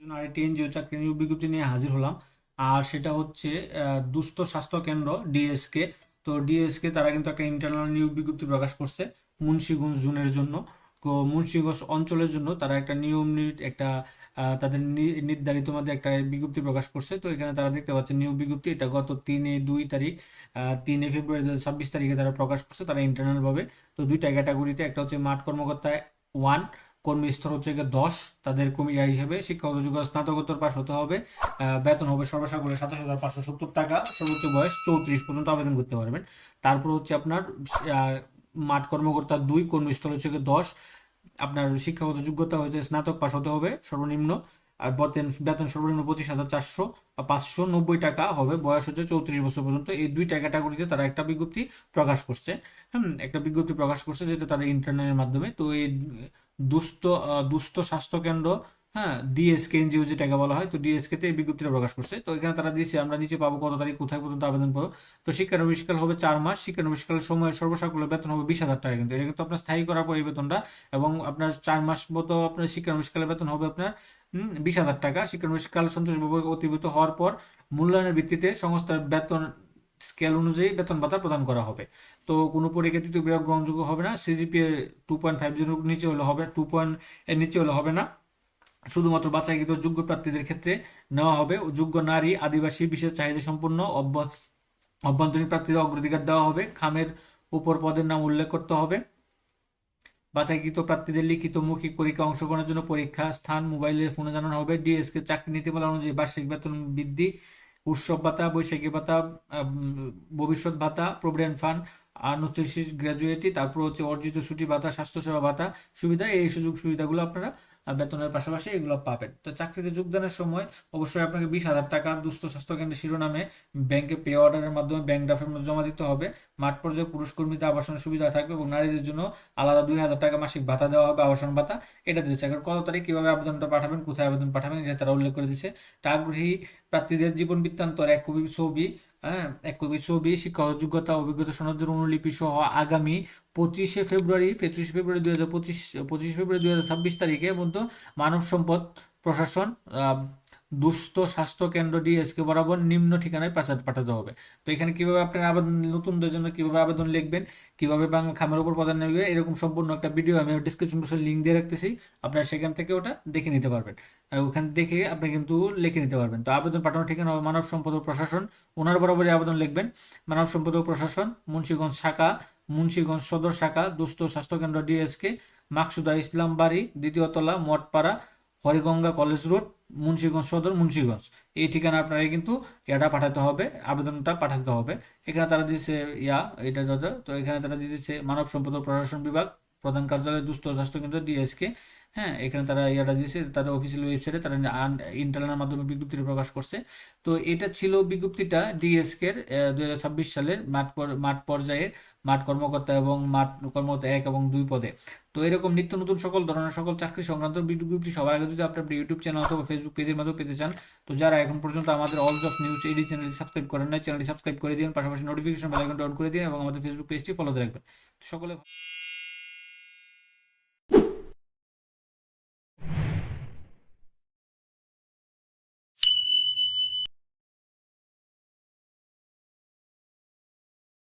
জন্য আরেকটি চাকরি নিয়োগ বিজ্ঞপ্তি নিয়ে হাজির হলাম। আর সেটা হচ্ছে দুস্থ স্বাস্থ্য কেন্দ্র, ডিএসকে। তো ডিএসকে তারা কিন্তু একটা ইন্টারনাল নিয়োগ বিজ্ঞপ্তি প্রকাশ করছে মুন্সিগঞ্জ জোনের জন্য। তো মুন্সিগঞ্জ অঞ্চলের জন্য তারা একটা নিয়ম একটা তাদের নির্ধারিত মধ্যে একটা বিজ্ঞপ্তি প্রকাশ করছে। তো এখানে তারা দেখতে পাচ্ছেন নিয়োগ বিজ্ঞপ্তি, এটা গত তিনে দুই তারিখ তিনে ফেব্রুয়ারি দু ছাব্বিশ তারিখে তারা প্রকাশ করছে, তারা ইন্টারনাল ভাবে। তো দুইটা ক্যাটাগরিতে একটা হচ্ছে মাঠ কর্মকর্তা ওয়ান কর্মী স্তর হচ্ছে গিয়ে দশ, তাদের কমিয়া হিসেবে শিক্ষাগত যোগ্যতা স্নাতকোত্তর পাশ হতে হবে। বেতন হবে সর্বসাকুল্যে সাতাশ হাজার পাঁচশো সত্তর টাকা, সর্বোচ্চ বয়স চৌত্রিশ পর্যন্ত আবেদন করতে পারবেন। তারপর হচ্ছে আপনার মাঠ কর্মকর্তা দুই, কর্মীস্থল হচ্ছে গিয়ে দশ। আপনার শিক্ষাগত যোগ্যতা হচ্ছে স্নাতক পাশ হতে হবে, সর্বনিম্ন। আর বেতন বেতন সর্বনিম্ন পঁচিশ হাজার চারশো পাঁচশো নব্বই টাকা হবে, বয়স হচ্ছে চৌত্রিশ বছর পর্যন্ত। এই দুইটা ক্যাটাগরিতে তারা একটা বিজ্ঞপ্তি প্রকাশ করছে। হুম, একটা বিজ্ঞপ্তি প্রকাশ করছে যেটা তারা ইন্টারনেটের মাধ্যমে। তো এই দুস্থ দুস্থ স্বাস্থ্য কেন্দ্র হ্যাঁ ডিএসকে এনজিও যেটাকে বলা হয়, তো ডিএসকে তে এই বিজ্ঞপ্তিটা প্রকাশ করছে। তো এখানে তারা দিয়েছে, আমরা নিচে পাবো কত তারিখ, কোথায় পর্যন্ত আবেদন পাবো তো শিক্ষানবিষ্কাল হবে চার মাস শিক্ষানবিষ্কালের সময় সর্বসাকুল্য বেতন হবে বিশ হাজার টাকা কিন্তু। এটা কিন্তু আপনার স্থায়ী করার পর এই বেতনটা, এবং আপনার চার মাস মতো আপনার শিক্ষা শিক্ষানবিষ্কালের বেতন হবে আপনার বিশ হাজার টাকা। শিক্ষা শিক্ষানবিষ্কাল সন্তোষভাবে অতিবাহিত হওয়ার পর মূল্যায়নের ভিত্তিতে সংস্থার বেতন স্কেল অনুযায়ী বেতন ভাতা প্রদান করা হবে। তো কোনো পরীক্ষা তৃতীয় বিভাগ গ্রহণযোগ্য হবে না সিজিপিএ টু পয়েন্ট ফাইভ জিরোর নিচে হলে হবে টু পয়েন্ট এর নিচে হলে হবে না। শুধুমাত্র বাছাইকৃত যোগ্য প্রার্থীদের ক্ষেত্রে নেওয়া হবে। যোগ্য নারী, আদিবাসী, বিশেষ চাহিদা সম্পন্ন, অভ্য- অভ্যন্তরীণ প্রার্থীদের অগ্রাধিকার দেওয়া হবে, খামের উপর পদের নাম উল্লেখ করতে হবে। বাছাইকৃত প্রার্থীদের লিখিত মৌখিক পরীক্ষা অংশগ্রহণের জন্য পরীক্ষা, স্থান মোবাইলে ফোনে জানানো হবে। ডিএসকে চাকরি নীতিমালা অনুযায়ী বার্ষিক বেতন বৃদ্ধি উৎসব ভাতা, বৈশাখী ভাতা ভবিষ্যৎ ভাতা, প্রভিডেন্ট ফান্ড, আনুষ্ঠানিক গ্র্যাজুয়েটি, তারপর হচ্ছে অর্জিত ছুটি ভাতা, স্বাস্থ্যসেবা ভাতা, সুবিধা, এই সুযোগ সুবিধাগুলো আপনারা বেতনের পাশাপাশি এগুলো পাবেন। তো চাকরিতে যোগদানের সময় অবশ্যই আপনাকে বিশ হাজার টাকা দুস্থ স্বাস্থ্য কেন্দ্রের শিরোনামে ব্যাংকে পে অর্ডারের মাধ্যমে ব্যাংক ড্রাফের মধ্যে জমা দিতে হবে। মাঠ পর্যায়ে পুরুষ কর্মীদের আবাসনের সুবিধা থাকবে এবং নারীদের জন্য আলাদা দুই হাজার টাকা মাসিক ভাতা দেওয়া হবে, আবাসন ভাতা। এটা দিয়েছে। এখন কত তারিখ, কীভাবে আবেদনটা পাঠাবেন, কোথায় আবেদন পাঠাবেন, এটা তারা উল্লেখ করে দিয়েছে। তা আগ্রহী প্রার্থীদের জীবন বৃত্তান্তর এক কপি ছবি হ্যাঁ এক ছবি শিক্ষাগত যোগ্যতা, অভিজ্ঞতা সনদের অনুলিপি সহ আগামী পঁচিশে ফেব্রুয়ারি পঁচিশে ফেব্রুয়ারি দুই হাজার পঁচিশ, পঁচিশে ফেব্রুয়ারি দুই হাজার ছাব্বিশ তারিখের মধ্যে মানব সম্পদ প্রশাসন দুস্থ স্বাস্থ্য কেন্দ্র ডিএসকে বরাবর নিম্ন ঠিকানায় পাঠা পাঠাতে হবে। তো এখানে কীভাবে আপনার আবেদন, নতুনদের জন্য কীভাবে আবেদন লিখবেন, কীভাবে বাংলা খামের উপর প্রদান নেবে এরকম সম্পূর্ণ একটা ভিডিও আমি ডিসক্রিপশন বক্সে লিঙ্ক দিয়ে রাখতেছি। আপনারা সেখান থেকে ওটা দেখে নিতে পারবেন। ওখান দেখে আপনি কিন্তু লিখে নিতে পারবেন। তো আবেদন পাঠানোর ঠিকানা হবে মানব সম্পদ ও প্রশাসন। ওনার বরাবরই আবেদন লিখবেন। মানব সম্পদ ও প্রশাসন, মুন্সিগঞ্জ শাখা, মুন্সিগঞ্জ সদর শাখা, দুস্থ স্বাস্থ্যকেন্দ্র ডিএসকে মাকসুদা ইসলাম বাড়ি দ্বিতীয়তলা মঠপাড়া, হরিগঙ্গা কলেজ রোড, মুন্সীগঞ্জ সদর, মুন্সীগঞ্জ। এই ঠিকানা আপনারা কিন্তু এটা পাঠাতে হবে, আবেদনটা পাঠাতে হবে। এখানে তারা দিয়েছে ইয়া, এটা তো এখানে তারা দিয়েছে মানব সম্পদ প্রশাসন বিভাগ। প্রধান কার্যালয় দুস্থ স্বাস্থ্য কেন্দ্র ডিএসকে। হ্যাঁ এখানে তারা ইয়াটা দিয়েছে, তাদের অফিসিয়াল ওয়েবসাইটে তারা ইন্টারনাল মাধ্যমে বিজ্ঞপ্তিটা প্রকাশ করছে। তো এটা ছিল বিজ্ঞপ্তিটা ডিএসকে এর দুই হাজার ছাব্বিশ সালের মাঠ মাঠ পর্যায়ের মাঠ কর্মকর্তা এবং মাঠ কর্মকর্তা এক এবং দুই পদে। তো এরকম নিত্য নতুন সকল ধরনের সকল চাকরি সংক্রান্ত বিজ্ঞপ্তি সবার আগে যদি আপনি ইউটিউব চ্যানেল অথবা ফেসবুক পেজের মাধ্যমে পেতে চান, তো যারা এখন পর্যন্ত আমাদের অলস অফ নিউজ এডি চ্যানেলটি সাবস্ক্রাইব করেন নাই চ্যানেলটি সাবস্ক্রাইব করে দিন, পাশাপাশি নোটিফিকেশন বেল আইকনটা অন করে দিন এবং আমাদের ফেসবুক পেজটি ফলোতে রাখবেন। সকলে